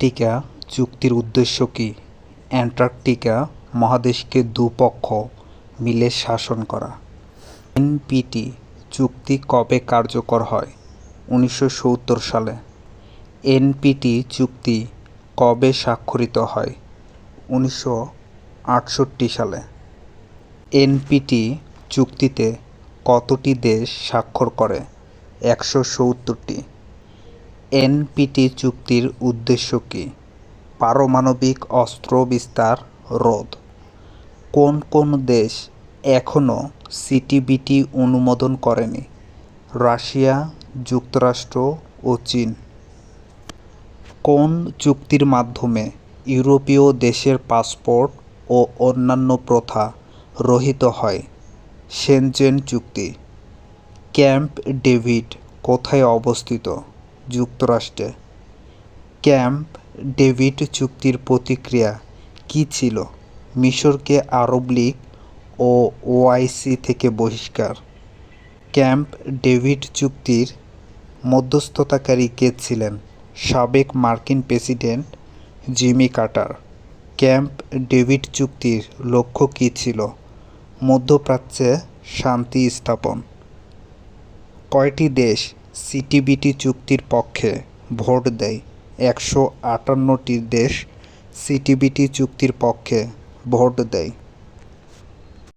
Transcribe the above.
Antarctica চুক্তির উদ্দেশ্য কী? Antarctica মহাদেশকে দুপক্ষ মিলে শাসন করা। এনপিটি চুক্তি কবে কার্যকর হয়? উনিশশো সত্তর সালে। এনপিটি চুক্তি কবে স্বাক্ষরিত হয়? উনিশশো আটষট্টি সালে। এনপিটি চুক্তিতে কতটি দেশ স্বাক্ষর করে? একশো সত্তরটি। এনপিটি চুক্তির উদ্দেশ্য কী? পারমাণবিক অস্ত্র বিস্তার রোধ। কোন কোন দেশ এখনও সিটিবিটি অনুমোদন করেনি? রাশিয়া, যুক্তরাষ্ট্র ও চীন। কোন চুক্তির মাধ্যমে ইউরোপীয় দেশের পাসপোর্ট ও অন্যান্য প্রথা রহিত হয়? সেনজেন চুক্তি। ক্যাম্প ডেভিড কোথায় অবস্থিত? যুক্তরাষ্ট্রে। ক্যাম্প ডেভিড চুক্তির প্রতিক্রিয়া কী ছিল? মিশরকে আরব লীগ ও ওআইসি থেকে বহিষ্কার। ক্যাম্প ডেভিড চুক্তির মধ্যস্থতাকারী কে ছিলেন? সাবেক মার্কিন president Jimmy Carter Camp David চুক্তির লক্ষ্য কী ছিল? মধ্যপ্রাচ্যে শান্তি স্থাপন। কয়টি দেশ সিটিবিটি চুক্তির পক্ষে ভোট দেয় একশো আটান্নটি দেশ সিটিবিটি চুক্তির পক্ষে ভোট দেয়।